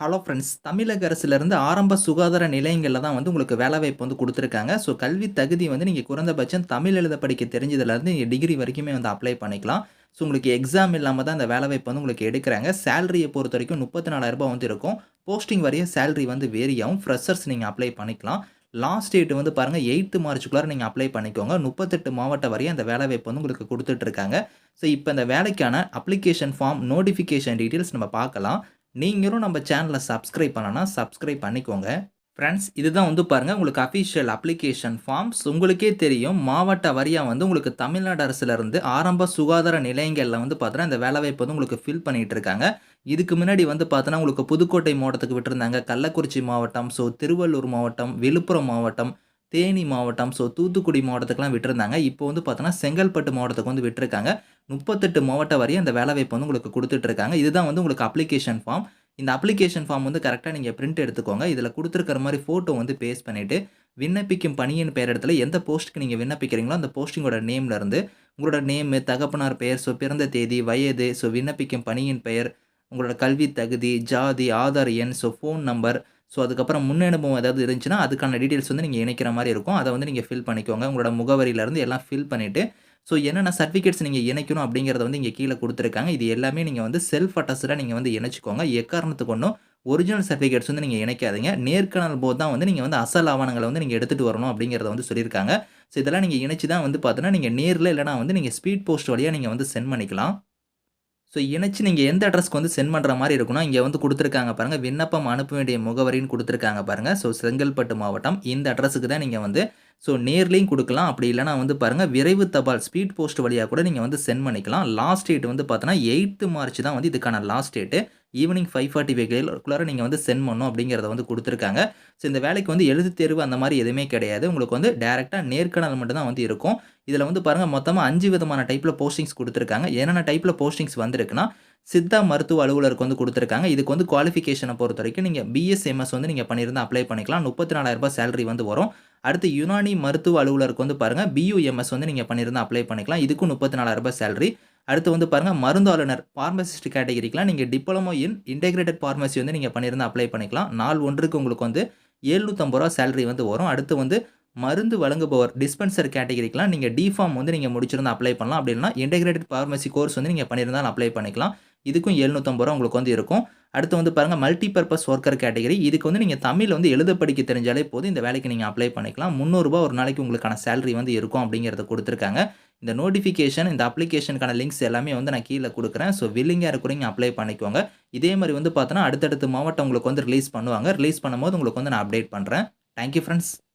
Hello friends தமிழக அரசுலேருந்து ஆரம்ப சுகாதார நிலையங்களில் தான் வந்து உங்களுக்கு வேலைவாய்ப்பு வந்து கொடுத்துருக்காங்க. ஸோ கல்வி தகுதி வந்து நீங்கள் குறைந்தபட்சம் தமிழ் எழுத படிக்க தெரிஞ்சதுலேருந்து நீங்கள் டிகிரி வரைக்குமே வந்து அப்ளை பண்ணிக்கலாம். ஸோ உங்களுக்கு எக்ஸாம் இல்லாமல் தான் அந்த வேலைவாய்ப்பு வந்து உங்களுக்கு எடுக்கிறாங்க. சேலரியை பொறுத்த வரைக்கும் முப்பத்தி நாலாயிரரூபா வந்து இருக்கும். போஸ்டிங் வரைய சேலரி வந்து வேரியாகும் ஃப்ரெஷர்ஸ் நீங்கள் அப்ளை பண்ணிக்கலாம். லாஸ்ட் டேட் வந்து பாருங்கள் எயித்து மார்ச்சுக்குள்ளார நீங்கள் அப்ளை பண்ணிக்கோங்க. முப்பத்தெட்டு மாவட்டம் வரையும் அந்த வேலைவாய்ப்பு வந்து உங்களுக்கு கொடுத்துட்ருக்காங்க ஸோ இப்போ இந்த வேலைக்கான அப்ளிகேஷன் ஃபார்ம் நோட்டிஃபிகேஷன் டீட்டெயில்ஸ் நம்ம பார்க்கலாம். நீங்களும் நம்ம சேனலை சப்ஸ்கிரைப் பண்ணலன்னா சப்ஸ்கிரைப் பண்ணிக்கோங்க. ஃப்ரெண்ட்ஸ் இதுதான் வந்து பாருங்கள் உங்களுக்கு அஃபிஷியல் அப்ளிகேஷன் ஃபார்ம்ஸ் உங்களுக்கே தெரியும் மாவட்ட வரியாக வந்து உங்களுக்கு தமிழ்நாடு அரசுலேருந்து ஆரம்ப சுகாதார நிலையங்களில் வந்து பார்த்தோன்னா இந்த வேலைவாய்ப்பு வந்து உங்களுக்கு ஃபில் பண்ணிகிட்டு இருக்காங்க. இதுக்கு முன்னாடி வந்து பார்த்தோன்னா உங்களுக்கு புதுக்கோட்டை மாவட்டத்துக்கு விட்டுருந்தாங்க. கள்ளக்குறிச்சி மாவட்டம் ஸோ திருவள்ளூர் மாவட்டம் விழுப்புரம் மாவட்டம் தேனி மாவட்டம் ஸோ தூத்துக்குடி மாவட்டத்துக்குலாம் விட்டுருந்தாங்க. இப்போ வந்து பார்த்தோன்னா செங்கல்பட்டு மாவட்டத்துக்கு வந்து விட்டுருக்காங்க. முப்பத்தெட்டு மாவட்டம் வரையும் அந்த வேலைவாய்ப்பு வந்து உங்களுக்கு கொடுத்துட்ருக்காங்க. இதுதான் வந்து உங்களுக்கு அப்ளிகேஷன் ஃபார்ம் இந்த அப்ளிகேஷன் ஃபார்ம் வந்து கரெக்டாக நீங்கள் பிரிண்ட் எடுத்துக்கோங்க. இதில் கொடுத்துருக்கிற மாதிரி ஃபோட்டோ வந்து பேஸ்ட் பண்ணிவிட்டு விண்ணப்பிக்கும் பணியின் பெயர் இடத்துல எந்த போஸ்ட்டுக்கு நீங்கள் விண்ணப்பிக்கிறீங்களோ அந்த போஸ்டிங்கோட நேம்ல இருந்து உங்களோட நேமு தகப்பனார் பெயர் ஸோ பிறந்த தேதி வயது ஸோ விண்ணப்பிக்கும் பணியின் பெயர் உங்களோட கல்வி தகுதி ஜாதி ஆதார் எண் ஸோ ஃபோன் நம்பர் ஸோ அதுக்கப்புறம் முன்னனுபவம் ஏதாவது இருந்துச்சுன்னா அதுக்கான டீட்டெயில்ஸ் வந்து நீங்கள் இணைக்கிற மாதிரி இருக்கும். அதை வந்து நீங்கள் ஃபில் பண்ணிக்கோங்க. உங்களோட முகவரியிலேருந்து எல்லாம் ஃபில் பண்ணிவிட்டு ஸோ என்னென்ன சர்டிஃபிகேட்ஸ் நீங்கள் இணைக்கணும் அப்படிங்கிறத வந்து இங்கே கீழே கொடுத்துருக்காங்க. இது எல்லாமே நீங்கள் வந்து செல்ஃப் அட்டஸ்டாக நீங்கள் வந்து இணைச்சிக்கோங்க. எக்காரணத்துக்கு ஒன்றும் ஒரிஜினல் சர்டிஃபிகேட்ஸ் வந்து நீங்கள் இணைக்காதீங்க. நேர்காணல் போது தான் வந்து நீங்கள் வந்து அசல் ஆவணங்களை வந்து நீங்கள் எடுத்துகிட்டு வரணும் அப்படிங்கிறத வந்து சொல்லியிருக்காங்க. ஸோ இதெல்லாம் நீங்கள் இணைச்சி தான் வந்து பார்த்தோன்னா நீங்கள் நேரில் இல்லைனா வந்து நீங்கள் ஸ்பீட் போஸ்ட் வழியாக நீங்கள் வந்து சென்ட் பண்ணிக்கலாம். ஸோ இணைச்சி நீங்கள் எந்த அட்ரஸ்க்கு வந்து சென்ட் பண்ணுற மாதிரி இருக்குன்னா இங்கே வந்து கொடுத்துருக்காங்க பாருங்கள் விண்ணப்பம் அனுப்ப வேண்டிய முகவரின்னு கொடுத்துருக்காங்க பாருங்கள் ஸோ செங்கல்பட்டு மாவட்டம். இந்த அட்ரஸுக்கு தான் நீங்கள் வந்து ஸோ நேர்லேயும் கொடுக்கலாம். அப்படி இல்லைனா வந்து பாருங்கள் விரைவு தபால் ஸ்பீட் போஸ்ட் வழியாக கூட நீங்கள் வந்து சென்ட் பண்ணிக்கலாம். லாஸ்ட் டேட் வந்து பார்த்தோன்னா எயித்து மார்ச் தான் வந்து இதுக்கான last date evening five forty ஃபைவ்க்குள்ளார நீங்கள் வந்து சென்ட் பண்ணணும் அப்படிங்கிறத வந்து கொடுத்துருக்காங்க. ஸோ இந்த வேலைக்கு வந்து எழுத்து தேர்வு அந்த மாதிரி எதுவுமே கிடையாது. உங்களுக்கு வந்து டேரெக்டாக நேர்காணல் மட்டும் தான் வந்து இருக்கும். இதில் வந்து பாருங்கள் மொத்தமாக அஞ்சு விதமான டைப்பில் போஸ்டிங்ஸ் கொடுத்துருக்காங்க. என்னென்ன டைப்பில் போஸ்டிங்ஸ் வந்திருக்குன்னா சித்தா மருத்துவ அலுவலருக்கு வந்து கொடுத்துருக்காங்க. இதுக்கு வந்து குவாலிஃபிகேஷனை பொறுத்த வரைக்கும் நீங்கள் பிஎஸ்எம்எஸ் வந்து நீங்கள் பண்ணியிருந்தால் அப்ளை பண்ணிக்கலாம். முப்பத்தி நாலாயிரரூபா சேலரி வந்து வரும். அடுத்து யுனானி மருத்துவ அலுவலருக்கு வந்து பாருங்கள் பியூஎம்எஸ் வந்து நீங்கள் பண்ணியிருந்தால் அப்ளை பண்ணிக்கலாம். இதுக்கும் முப்பத்தி நாலாயிரரூபா சேலரி அடுத்து வந்து பாருங்கள் மருந்தாளுநர் ஃபார்மசிஸ்ட் கேட்டகிரிக்கெலாம் நீங்கள் டிப்ளமோ இன் இன்டெகிரேட்டட் ஃபார்மசி வந்து நீங்கள் பண்ணியிருந்தால் அப்ளை பண்ணிக்கலாம். நாள் ஒன்றுக்கு உங்களுக்கு வந்து எழுநூற்றம்பது ரூபா சேலரி வந்து வரும். அடுத்து வந்து மருந்து வழங்குபவர் டிஸ்பென்சர் கேட்டகிரிக்கெலாம் நீங்கள் டிஃபார்ம் வந்து நீங்கள் முடிச்சிருந்தால் அப்ளை பண்ணலாம். அப்படின்னா இன்டெகிரேட்டட் ஃபார்மசி கோர்ஸ் வந்து நீங்கள் பண்ணியிருந்தால் அப்ளை பண்ணிக்கலாம். இதுக்கும் எழுநூற்றம்பது ரூபா உங்களுக்கு வந்து இருக்கும். அடுத்து வந்து பாருங்கள் மல்டி பர்பஸ் ஒர்க்கர் கேட்டகரி இதுக்கு வந்து நீங்கள் தமிழில் வந்து எழுத படிக்க தெரிஞ்சாலே போதும். இந்த வேலைக்கு நீங்கள் அப்ளை பண்ணிக்கலாம். முந்நூறுரூபா ஒரு நாளைக்கு உங்களுக்கான சேலரி வந்து இருக்கும் அப்படிங்கிறத கொடுத்துருக்காங்க. இந்த நோட்டிஃபிகேஷன் இந்த அப்ளிகேஷனுக்கான லிங்க்ஸ் எல்லாமே வந்து நான் கீழே கொடுக்குறேன். ஸோ வில்லிங்காக இருக்கிறீங்க அப்ளை பண்ணிக்கோங்க. இதே மாதிரி வந்து பார்த்தோன்னா அடுத்தடுத்த மாவட்டம் உங்களுக்கு வந்து ரிலீஸ் பண்ணுவாங்க. ரிலீஸ் பண்ணும்போது உங்களுக்கு வந்து நான் அப்டேட் பண்ணுறேன் தேங்க்யூ ஃப்ரெண்ட்ஸ்